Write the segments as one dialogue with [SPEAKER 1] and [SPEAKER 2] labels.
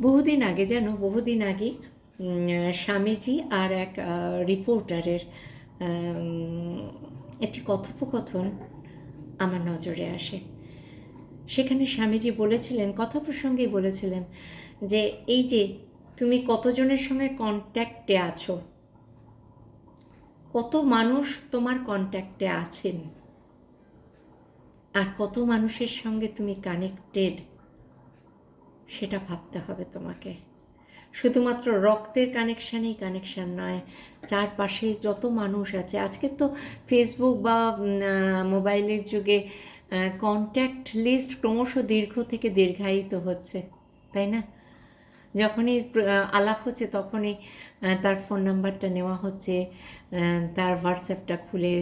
[SPEAKER 1] বহুদিন আগে যেন বহুদিন আগে স্বামীজি আর এক রিপোর্টারের একটি কথোপকথন আমার নজরে আসে। সেখানে স্বামীজি বলেছিলেন, কথা প্রসঙ্গেই বলেছিলেন যে, এই যে, তুমি কতজনের সঙ্গে কন্ট্যাক্টে আছো? কত মানুষ তোমার কন্ট্যাক্টে আছেন? আর কত মানুষের সঙ্গে তুমি কানেক্টেড সেটা ভাবতে হবে তোমাকে। শুধুমাত্র রক্তের কানেকশানেই কানেকশান নয়, চারপাশে যত মানুষ আছে, আজকে তো ফেসবুক বা মোবাইলের যুগে কন্ট্যাক্ট লিস্ট ক্রমশ দীর্ঘ থেকে দীর্ঘায়িত হচ্ছে, তাই না? যখনই আলাপ হচ্ছে তখনই তার ফোন নাম্বারটা নেওয়া হচ্ছে তার হোয়াটসঅ্যাপটা খুলে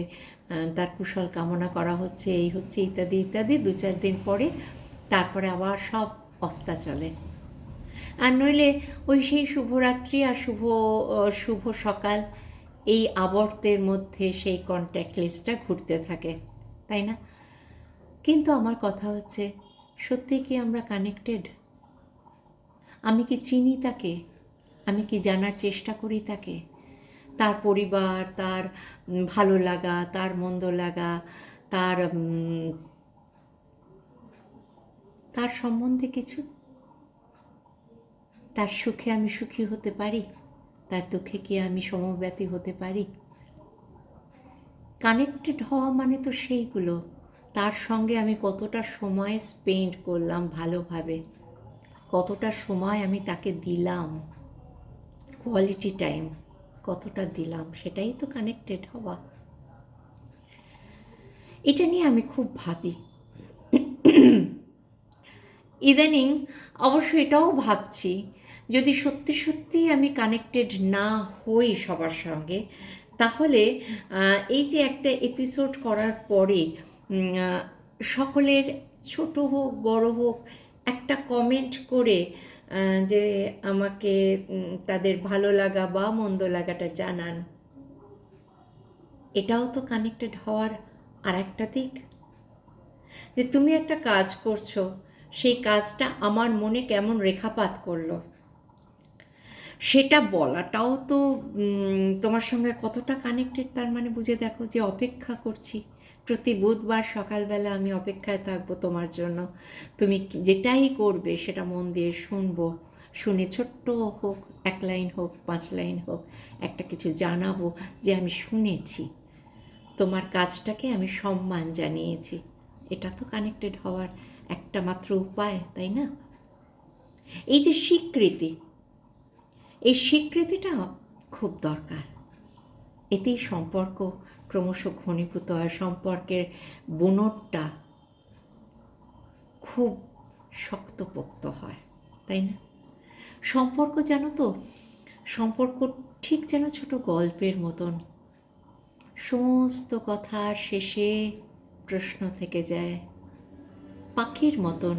[SPEAKER 1] তার কুশল কামনা করা হচ্ছে, এই হচ্ছে ইত্যাদি ইত্যাদি। দু চার দিন পরে তারপরে আবার সব অস্তা চলে। আর নইলে ওই সেই শুভরাত্রি আর শুভ শুভ সকাল, এই আবর্তের মধ্যে সেই কন্ট্যাক্ট লিস্টটা ঘুরতে থাকে, তাই না? কিন্তু আমার কথা হচ্ছে, সত্যি কি আমরা কানেক্টেড আমি কি চিনি তাকে? আমি কি জানার চেষ্টা করি তাকে? তার পরিবার, তার ভালো লাগা, তার মন্দ লাগা, তার তার সম্বন্ধে কিছু? তার সুখে আমি সুখী হতে পারি? তার দুঃখে কি আমি সমব্যতি হতে পারি? কানেক্টেড হওয়া মানে তো সেইগুলো। তার সঙ্গে আমি কতটা সময় স্পেন্ড করলাম ভালোভাবে? কতটা সময় আমি তাকে দিলাম? কোয়ালিটি টাইম কতটা দিলাম? সেটাই তো কানেক্টেড হওয়া। এটা নিয়ে আমি খুব ভাবি। ইদানিং অবশ্য এটাও ভাবছি, যদি সত্যি সত্যি আমি কানেক্টেড না হই সবার সঙ্গে, তাহলে এই যে একটা এপিসোড করার পরে সকলের ছোট হোক, বড় হোক, একটা কমেন্ট করে যে আমাকে তাদের ভালো লাগা বা মন্দ লাগাটা জানান। এটাও তো কানেক্টেড হওয়ার আর একটা দিক। যে তুমি একটা কাজ করছ সেই কাজটা আমার মনে কেমন রেখাপাত করল। সেটা বলাটাও তো তোমার সঙ্গে কতটা কানেক্টেড তার মানে বুঝে দেখো যে অপেক্ষা করছি। প্রতি বুধবার সকালবেলা আমি অপেক্ষায় থাকব তোমার জন্য। তুমি যেটাই করবে সেটা মন দিয়ে শুনব। শুনে ছোট্ট হোক, এক লাইন হোক, পাঁচ লাইন হোক, একটা কিছু জানাব যে আমি শুনেছি। তোমার কাজটাকে আমি সম্মান জানিয়েছি। এটা তো কানেক্টেড হওয়ার একটা মাত্র উপায়, তাই না? এই যে স্বীকৃতি, এই স্বীকৃতিটা খুব দরকার। এতেই সম্পর্ক ক্রমশ ঘনীভূত হয়, সম্পর্কের বুনটটা খুব শক্তপোক্ত হয়, তাই না? সম্পর্ক জানো তো, সম্পর্ক ঠিক যেন ছোট গল্পের মতন। সমস্ত কথার শেষে প্রশ্ন থেকে যায় পাখির মতন।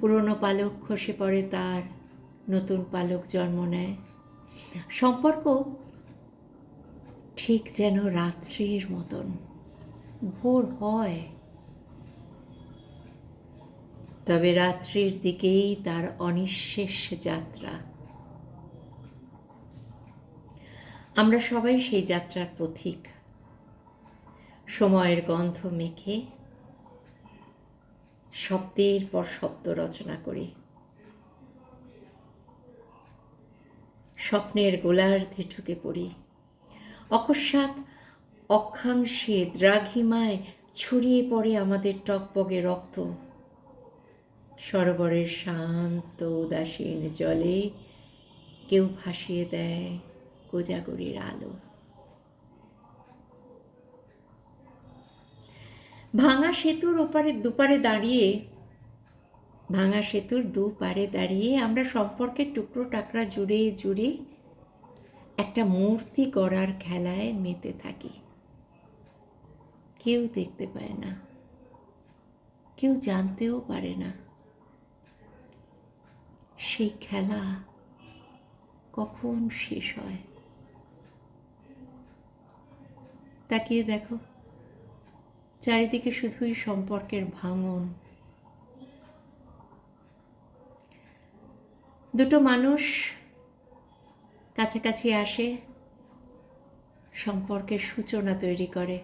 [SPEAKER 1] পুরনো পালক খসে পড়ে তার, নতুন পালক জন্ম নেয়। সম্পর্ক ঠিক যেন রাত্রির মতন। ভোর হয়। তবে রাত্রির দিকেই তার অনিঃশেষ যাত্রা। আমরা সবাই সেই যাত্রার পথিক সময়ের গন্ধ মেখে শব্দের পর শব্দ রচনা করি। স্বপ্নের গোলার্ধে ঢুকে পড়ি। অকস্মাৎ অক্ষাংশে দ্রাঘিমায় ছড়িয়ে পড়ে আমাদের টকবগে রক্ত। সরোবরের শান্ত উদাসীন জলে কেউ ভাসিয়ে দেয় কোজাগরির আলো। ভাঙা সেতুর ওপারে দুপারে দাঁড়িয়ে, ভাঙা সেতুর দুপারে দাঁড়িয়ে আমরা সম্পর্কের টুকরো টাকরা জুড়ে জুড়ে একটা মূর্তি গড়ার খেলায় মেতে থাকি। কেউ দেখতে পায় না, কেউ জানতেও পারে না সেই খেলা কখন শেষ হয়। তাকিয়ে দেখো। চারিদিকে শুধুই সম্পর্কের ভাঙন। দুটো মানুষ কাছাকাছি আসে, সম্পর্কের সূচনা তৈরি করে।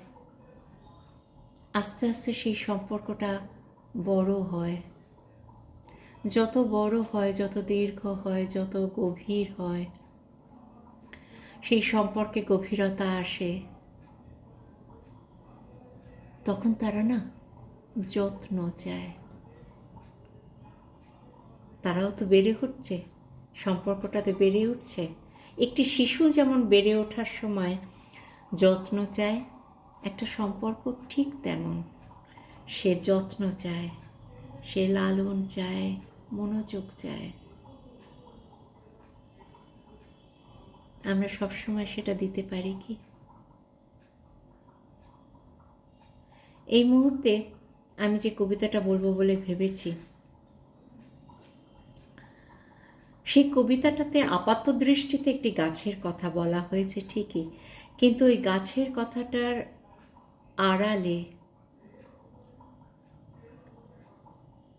[SPEAKER 1] আস্তে আস্তে সেই সম্পর্কটা বড় হয়। যত বড় হয়, যত দীর্ঘ হয়, যত গভীর হয়, সেই সম্পর্কে গভীরতা আসে। তখন তারা না যত্ন চায়। তারাও তো বেড়ে উঠছে, সম্পর্কটাতে বেড়ে উঠছে। একটি শিশু যেমন বেড়ে ওঠার সময় যত্ন চায়, একটা সম্পর্ক ঠিক তেমন। সে যত্ন চায়, সে লালন চায়, মনোযোগ চায়। আমরা সবসময় সেটা দিতে পারি কি? এই মুহূর্তে আমি যে কবিতাটা বলব বলে ভেবেছি, সেই কবিতাটাতে আপাত দৃষ্টিতে একটি গাছের কথা বলা হয়েছে ঠিকই, কিন্তু ওই গাছের কথাটার আড়ালে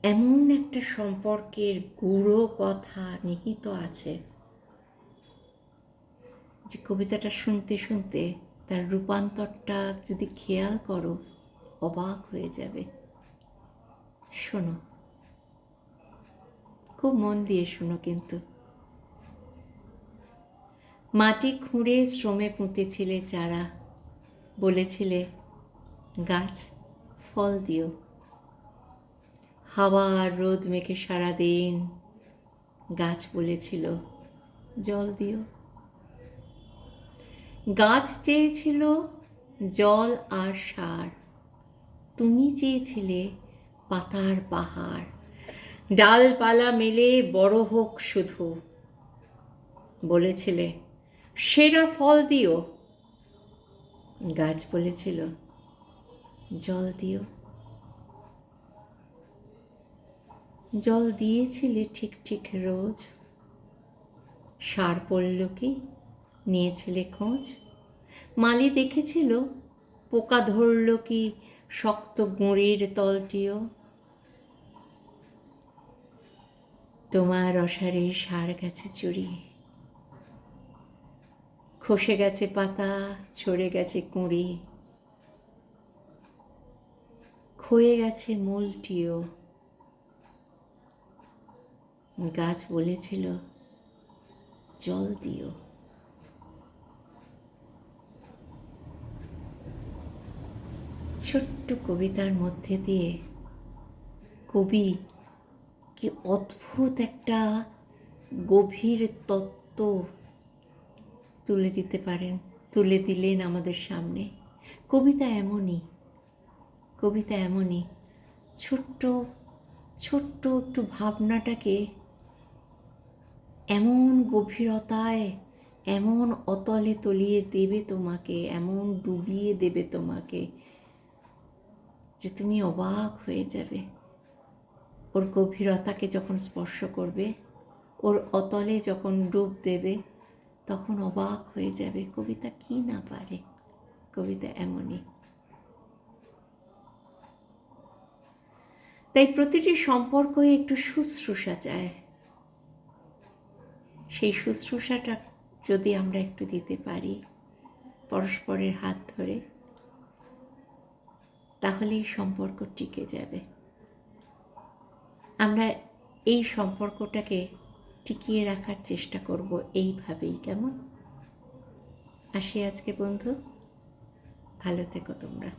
[SPEAKER 1] এমন একটা সম্পর্কের গুঁড়ো কথা নিহিত আছে যে কবিতাটা শুনতে শুনতে তার রূপান্তরটা যদি খেয়াল করো অবাক হয়ে যাবে। শোনো। খুব মন দিয়ে শোনো কিন্তু। মাটি খুঁড়ে শ্রমে পুঁতেছিলে চারা বলেছিলে, গাছ, ফল দিও। হাওয়া আর রোদ মেখে সারাদিন গাছ বলেছিল, জল দিও। গাছ চেয়েছিল জল আর সার। তুমি চেয়েছিলে পাতার পাহাড়। ডালপালা মেলে বড় হোক শুধু, বলেছিলে, সেরা ফল দিও। গাছ বলেছিল, জল দিও। জল দিয়েছিলে ঠিক ঠিক রোজ। সার পড়ল কি, নিয়েছিলে খোঁজ। মালি দেখেছিল, পোকা ধরল কি শক্ত গুঁড়ির তলটিও। তোমার অসারে সার গেছে চুরি। খসে গেছে পাতা, ছড়ে গেছে কুঁড়ি। ক্ষয়ে গেছে মূলটিও। গাছ বলেছিল, জল দিও। ছোট্ট কবিতার মধ্যে দিয়ে কবি কি অদ্ভুত একটা গভীর তত্ত্ব তুলে দিতে পারেন, তুলে দিলেন আমাদের সামনে। কবিতা এমনই কবিতা এমনই। ছোট্ট ছোট্ট একটু ভাবনাটাকে এমন গভীরতায়, এমন অতলে তলিয়ে দেবে তোমাকে, এমন ডুবিয়ে দেবে তোমাকে। যে তুমি অবাক হয়ে যাবে। ওর গভীরতাকে যখন স্পর্শ করবে, ওর অতলে যখন ডুব দেবে, তখন অবাক হয়ে যাবে, কবিতা কি না পারে? কবিতা এমনই। তাই প্রতিটি সম্পর্কই একটু শুশ্রূষা চায়। সেই শুশ্রূষাটা যদি আমরা একটু দিতে পারি, পরস্পরের হাত ধরে তাহলেই সম্পর্ক টিকে যাবে। আমরা এই সম্পর্কটাকে টিকিয়ে রাখার চেষ্টা করব এইভাবেই, কেমন? আসি আজকে বন্ধু, ভালো থেকো তোমরা।